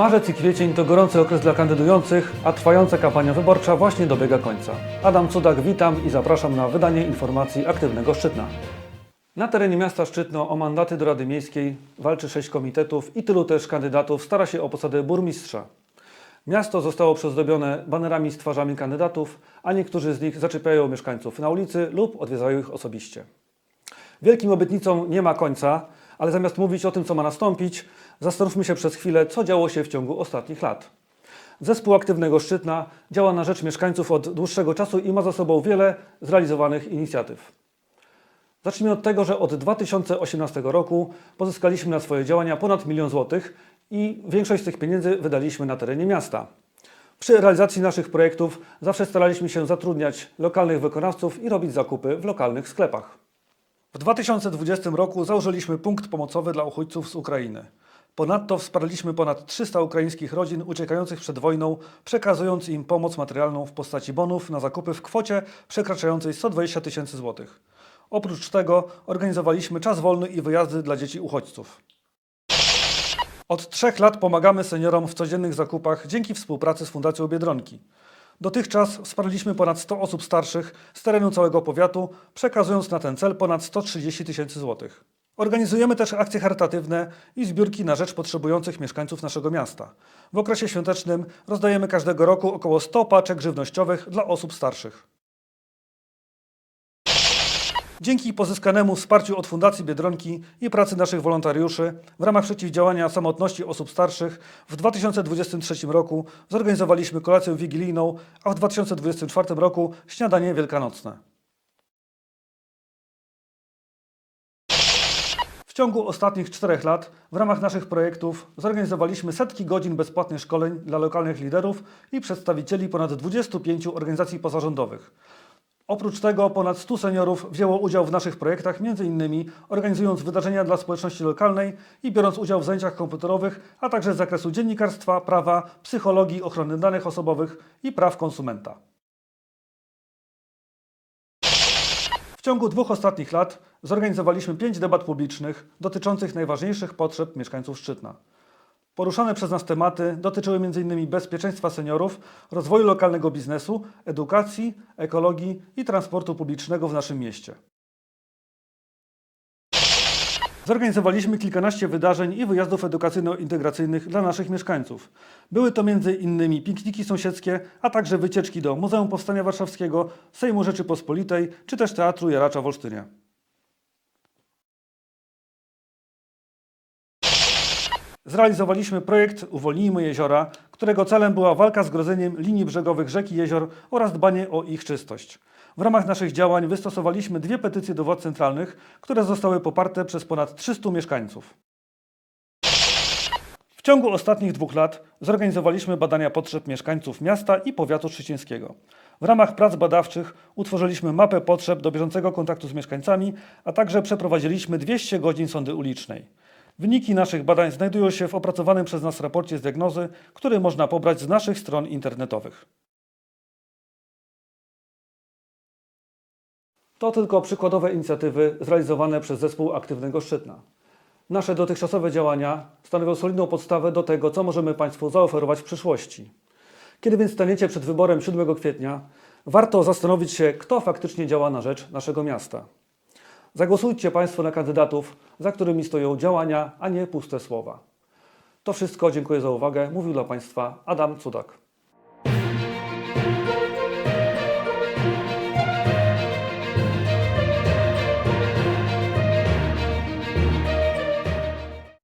Marzec i kwiecień to gorący okres dla kandydujących, a trwająca kampania wyborcza właśnie dobiega końca. Adam Cudak, witam i zapraszam na wydanie informacji aktywnego Szczytna. Na terenie miasta Szczytno o mandaty do Rady Miejskiej walczy sześć komitetów i tylu też kandydatów stara się o posadę burmistrza. Miasto zostało przyozdobione banerami z twarzami kandydatów, a niektórzy z nich zaczepiają mieszkańców na ulicy lub odwiedzają ich osobiście. Wielkim obietnicom nie ma końca, ale zamiast mówić o tym, co ma nastąpić, zastanówmy się przez chwilę, co działo się w ciągu ostatnich lat. Zespół Aktywnego Szczytna działa na rzecz mieszkańców od dłuższego czasu i ma za sobą wiele zrealizowanych inicjatyw. Zacznijmy od tego, że od 2018 roku pozyskaliśmy na swoje działania ponad milion złotych i większość z tych pieniędzy wydaliśmy na terenie miasta. Przy realizacji naszych projektów zawsze staraliśmy się zatrudniać lokalnych wykonawców i robić zakupy w lokalnych sklepach. W 2020 roku założyliśmy punkt pomocowy dla uchodźców z Ukrainy. Ponadto wsparliśmy ponad 300 ukraińskich rodzin uciekających przed wojną, przekazując im pomoc materialną w postaci bonów na zakupy w kwocie przekraczającej 120 tysięcy złotych. Oprócz tego organizowaliśmy czas wolny i wyjazdy dla dzieci uchodźców. Od trzech lat pomagamy seniorom w codziennych zakupach dzięki współpracy z Fundacją Biedronki. Dotychczas wsparliśmy ponad 100 osób starszych z terenu całego powiatu, przekazując na ten cel ponad 130 tysięcy złotych. Organizujemy też akcje charytatywne i zbiórki na rzecz potrzebujących mieszkańców naszego miasta. W okresie świątecznym rozdajemy każdego roku około 100 paczek żywnościowych dla osób starszych. Dzięki pozyskanemu wsparciu od Fundacji Biedronki i pracy naszych wolontariuszy w ramach przeciwdziałania samotności osób starszych w 2023 roku zorganizowaliśmy kolację wigilijną, a w 2024 roku śniadanie wielkanocne. Ciągu ostatnich czterech lat w ramach naszych projektów zorganizowaliśmy setki godzin bezpłatnych szkoleń dla lokalnych liderów i przedstawicieli ponad 25 organizacji pozarządowych. Oprócz tego ponad 100 seniorów wzięło udział w naszych projektach, m.in. organizując wydarzenia dla społeczności lokalnej i biorąc udział w zajęciach komputerowych, a także z zakresu dziennikarstwa, prawa, psychologii, ochrony danych osobowych i praw konsumenta. W ciągu dwóch ostatnich lat zorganizowaliśmy pięć debat publicznych dotyczących najważniejszych potrzeb mieszkańców Szczytna. Poruszane przez nas tematy dotyczyły m.in. bezpieczeństwa seniorów, rozwoju lokalnego biznesu, edukacji, ekologii i transportu publicznego w naszym mieście. Zorganizowaliśmy kilkanaście wydarzeń i wyjazdów edukacyjno-integracyjnych dla naszych mieszkańców. Były to m.in. pikniki sąsiedzkie, a także wycieczki do Muzeum Powstania Warszawskiego, Sejmu Rzeczypospolitej czy też Teatru Jaracza w Olsztynie. Zrealizowaliśmy projekt Uwolnijmy jeziora, którego celem była walka z grodzeniem linii brzegowych rzek i jezior oraz dbanie o ich czystość. W ramach naszych działań wystosowaliśmy dwie petycje do władz centralnych, które zostały poparte przez ponad 300 mieszkańców. W ciągu ostatnich dwóch lat zorganizowaliśmy badania potrzeb mieszkańców miasta i powiatu szczecińskiego. W ramach prac badawczych utworzyliśmy mapę potrzeb do bieżącego kontaktu z mieszkańcami, a także przeprowadziliśmy 200 godzin sądy ulicznej. Wyniki naszych badań znajdują się w opracowanym przez nas raporcie z diagnozy, który można pobrać z naszych stron internetowych. To tylko przykładowe inicjatywy zrealizowane przez zespół Aktywnego Szczytna. Nasze dotychczasowe działania stanowią solidną podstawę do tego, co możemy Państwu zaoferować w przyszłości. Kiedy więc staniecie przed wyborem 7 kwietnia, warto zastanowić się, kto faktycznie działa na rzecz naszego miasta. Zagłosujcie Państwo na kandydatów, za którymi stoją działania, a nie puste słowa. To wszystko, dziękuję za uwagę. Mówił dla Państwa Adam Cudak.